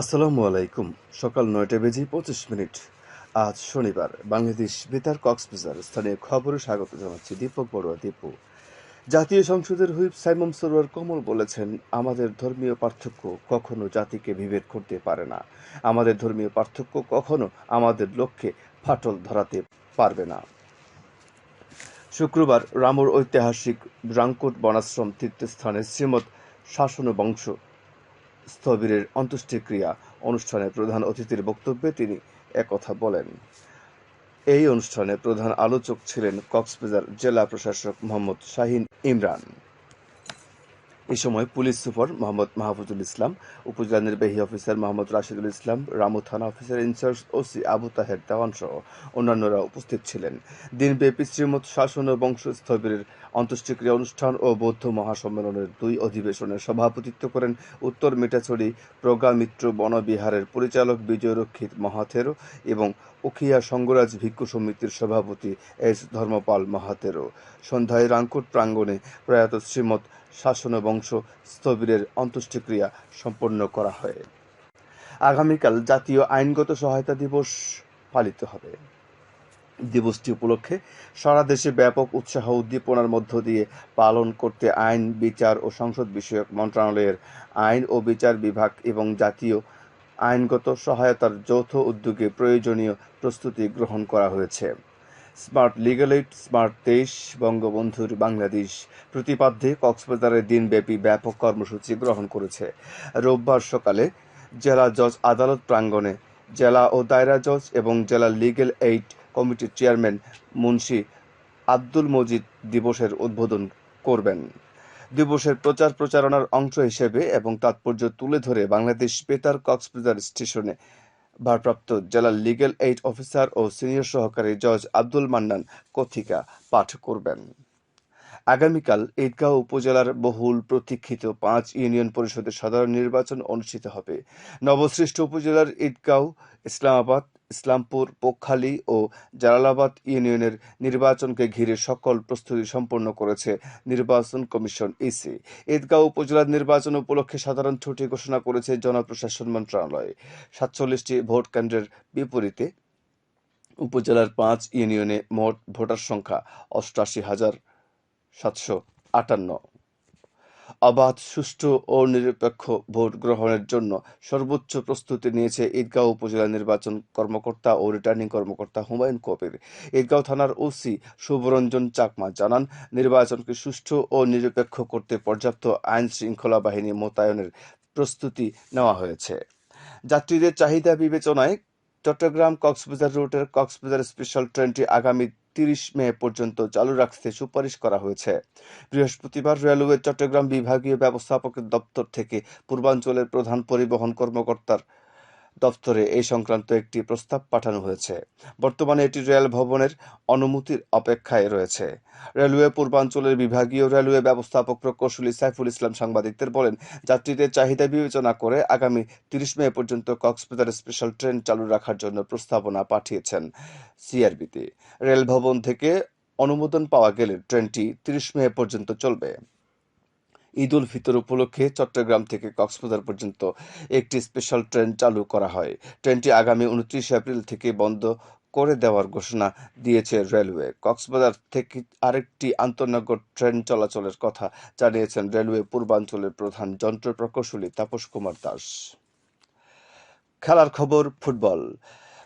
আসসালামু আলাইকুম। সকাল নয়টা বেজে পঁচিশ মিনিট। আজ শনিবার। বাংলাদেশ বেতার কক্সবাজার স্থানীয় খবরে স্বাগত জানাচ্ছি দীপক বড়ুয়া। দীপু, জাতীয় সংসদের হুইপ সাইমন সরোয়ার কমল বলেছেন, আমাদের ধর্মীয় পার্থক্য কখনো জাতিকে বিভেদ করতে পারে না। আমাদের ধর্মীয় পার্থক্য কখনো আমাদের লক্ষ্যে ফাটল ধরাতে পারবে না। শুক্রবার রামুর ঐতিহাসিক রাঙ্কুট বনাশ্রম তীর্থস্থানে শ্রীমৎ শাসন বংশ স্থবিরের অন্ত্যেষ্টিক্রিয়া অনুষ্ঠানে প্রধান অতিথির বক্তব্যে তিনি একথা বলেন। এই অনুষ্ঠানে প্রধান আলোচক ছিলেন কক্সবাজার জেলা প্রশাসক মোহাম্মদ শাহিন ইমরান। এ সময় পুলিশ সুপার মোহাম্মদ মাহফুজুল ইসলাম, উপজেলা নির্বাহী অফিসার মোহাম্মদ রাশিদুল ইসলাম, রামু থানা officer in charge OC Abu Taher Dewan সহ অন্যান্যরা উপস্থিত ছিলেন। দিনব্যাপী শ্রীমত শাসন ও বংশ স্থবিরের অন্ত্যেষ্টিক্রিয়া অনুষ্ঠান ও বৌদ্ধ মহাসম্মেলনের দুই অধিবেশনের সভাপতিত্ব করেন উত্তর মিঠাছড়ি প্রজ্ঞামিত্র বনবিহারের পরিচালক বিজয় রক্ষিত মহাথেরো এবং উখিয়া সঙ্গরাজ ভিক্ষু সমিতির সভাপতি এস ধর্মপাল মহাতেরো সন্ধ্যায় রাঙ্কুট প্রাঙ্গণে প্রয়াত শ্রীমৎ শাসন বংশ স্থবিরের অন্ত্যেষ্টিক্রিয়া সম্পন্ন করা হয়। আগামীকাল জাতীয় আইনগত সহায়তা দিবস পালিত হবে। দিবসটি উপলক্ষে সারা দেশে ব্যাপক উৎসাহ উদ্দীপনার মধ্য দিয়ে পালন করতে আইন, বিচার ও সংসদ বিষয়ক মন্ত্রণালয়ের আইন ও বিচার বিভাগ এবং জাতীয় আইনগত সহায়তার যৌথ উদ্যোগে প্রয়োজনীয় প্রস্তুতি গ্রহণ করা হয়েছে। স্মার্ট লিগাল এইড স্মার্ট দেশ, বঙ্গবন্ধুর বাংলাদেশ প্রতিপাদ্যে কক্সবাজারের দিনব্যাপী ব্যাপক কর্মসূচি গ্রহণ করেছে। রোববার সকালে জেলা জজ আদালত প্রাঙ্গণে জেলা ও দায়রা জজ এবং জেলা লিগেল এইড কমিটির চেয়ারম্যান মুন্সি আব্দুল মজিদ দিবসের উদ্বোধন করবেন। দিবসের প্রচার প্রচারণার অংশ হিসেবে এবং তাৎপর্য তুলে ধরে বাংলাদেশ বেতার কক্সবাজার স্টেশনে ভারপ্রাপ্ত জেলা লিগ্যাল এইড অফিসার ও সিনিয়র সহকারী জজ আব্দুল মান্নান কথিকা পাঠ করবেন। আগামীকাল ঈদগাঁও উপজেলার বহুল প্রতীক্ষিত পাঁচ ইউনিয়ন পরিষদের সাধারণ নির্বাচন অনুষ্ঠিত হবে। নবসৃষ্ট উপজেলার ঈদগাঁও, ইসলামাবাদ ইসলামপুর পোখালী ও জালালাবাদ ইউনিয়নের নির্বাচনকে ঘিরে সকল প্রস্তুতি সম্পন্ন করেছে নির্বাচন কমিশন ইসি। ঈদগাঁও উপজেলার নির্বাচন উপলক্ষে সাধারণ ছুটি ঘোষণা করেছে জনপ্রশাসন মন্ত্রণালয়। সাতচল্লিশটি ভোট কেন্দ্রের বিপরীতে উপজেলার পাঁচ ইউনিয়নে মোট ভোটার সংখ্যা অষ্টাশি হাজার সাতশো আটান্ন। অবাধ, সুষ্ঠু ও নিরপেক্ষ ভোট গ্রহণের জন্য সর্বোচ্চ প্রস্তুতি নিয়েছে ঈদগাঁও উপজেলা নির্বাচন কর্মকর্তা ও রিটার্নিং কর্মকর্তা হুমায়ুন কবির। ঈদগাঁও থানার ওসি শুভরঞ্জন চাকমা জানান, নির্বাচনকে সুষ্ঠু ও নিরপেক্ষ করতে পর্যাপ্ত আইন শৃঙ্খলা বাহিনী মোতায়েনের প্রস্তুতি নেওয়া হয়েছে। যাত্রীদের চাহিদা বিবেচনায় চট্টগ্রাম কক্সবাজার রুটের কক্সবাজার স্পেশাল ট্রেনটি আগামী তিরিশ মে পর্যন্ত চালু রাখতে সুপারিশ করা হয়েছে। বৃহস্পতিবার রেলওয়ে চট্টগ্রাম বিভাগীয় ব্যবস্থাপকের দপ্তর থেকে পূর্বাঞ্চলের প্রধান পরিবহন কর্মকর্তার দপ্তরে এই সংক্রান্ত একটি প্রস্তাব পাঠানো হয়েছে। বর্তমানে এটি রেল ভবনের অনুমতির অপেক্ষায় রয়েছে। রেলওয়ে পূর্বাঞ্চলের বিভাগীয় রেলওয়ে ব্যবস্থাপক প্রকৌশলী সাইফুল ইসলাম সাংবাদিকদের বলেন, যাত্রীদের চাহিদা বিবেচনা করে আগামী তিরিশ মে পর্যন্ত কক্সবাজার স্পেশাল ট্রেন চালু রাখার জন্য প্রস্তাবনা পাঠিয়েছেন সিআরবিতে। রেল ভবন থেকে অনুমোদন পাওয়া গেলে ট্রেনটি তিরিশ মে পর্যন্ত চলবে। ঈদ উল ফিতর উপলক্ষে চট্টগ্রাম থেকে কক্সবাজার পর্যন্ত একটি স্পেশাল ট্রেন চালু করা হয়। ট্রেনটি আগামী উনত্রিশ এপ্রিল থেকে বন্ধ করে দেওয়ার ঘোষণা দিয়েছে রেলওয়ে। কক্সবাজার থেকে আরেকটি আন্তনগর ট্রেন চলাচলের কথা জানিয়েছেন রেলওয়ে পূর্বাঞ্চলের প্রধান যন্ত্র প্রকৌশলী তাপস কুমার দাস। খেলার খবর, ফুটবল।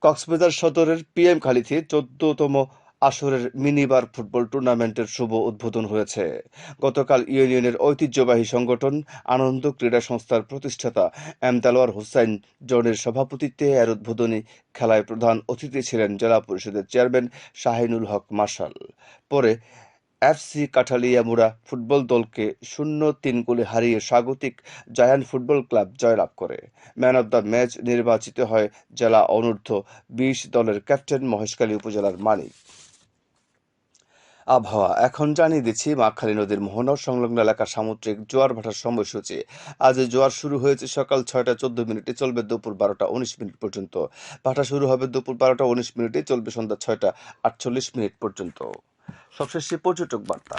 কক্সবাজার সদরের পিএম খালিতে চোদ্দতম আসরের মিনিবার ফুটবল টুর্নামেন্টের শুভ উদ্বোধন হয়েছে। গতকাল ইউনিয়নের ঐতিহ্যবাহী সংগঠন, আনন্দ ক্রীড়া সংস্থার প্রতিষ্ঠাতা এম তালোয়ার হোসাইন জনের সভাপতিত্বে এর উদ্বোধনী খেলায় প্রধান অতিথি ছিলেন জেলা পরিষদের চেয়ারম্যান শাহিনুল হক মার্শাল। পরে এফসি কাঠালিয়ামুড়া ফুটবল দলকে শূন্য তিন গোলে হারিয়ে স্বাগতিক জায়ান্ট ফুটবল ক্লাব জয়লাভ করে। ম্যান অব দ্য ম্যাচ নির্বাচিত হয় জেলা অনূর্ধ্ব বিশ দলের ক্যাপ্টেন মহেশখালী উপজেলার মানিক। আবহাওয়া। এখন জানিয়ে দিচ্ছি, মাখালী নদীর মোহনা সংলগ্ন এলাকার সামুদ্রিক জোয়ার ভাটার সময়সূচি। আজ জোয়ার শুরু হয়েছে সকাল ছয়টা চোদ্দ মিনিটে, চলবে দুপুর বারোটা উনিশ মিনিট পর্যন্ত। ভাটা শুরু হবে দুপুর বারোটা উনিশ মিনিটে, চলবে সন্ধ্যা ছয়টা আটচল্লিশ মিনিট পর্যন্ত। সবশেষে পর্যটক বার্তা।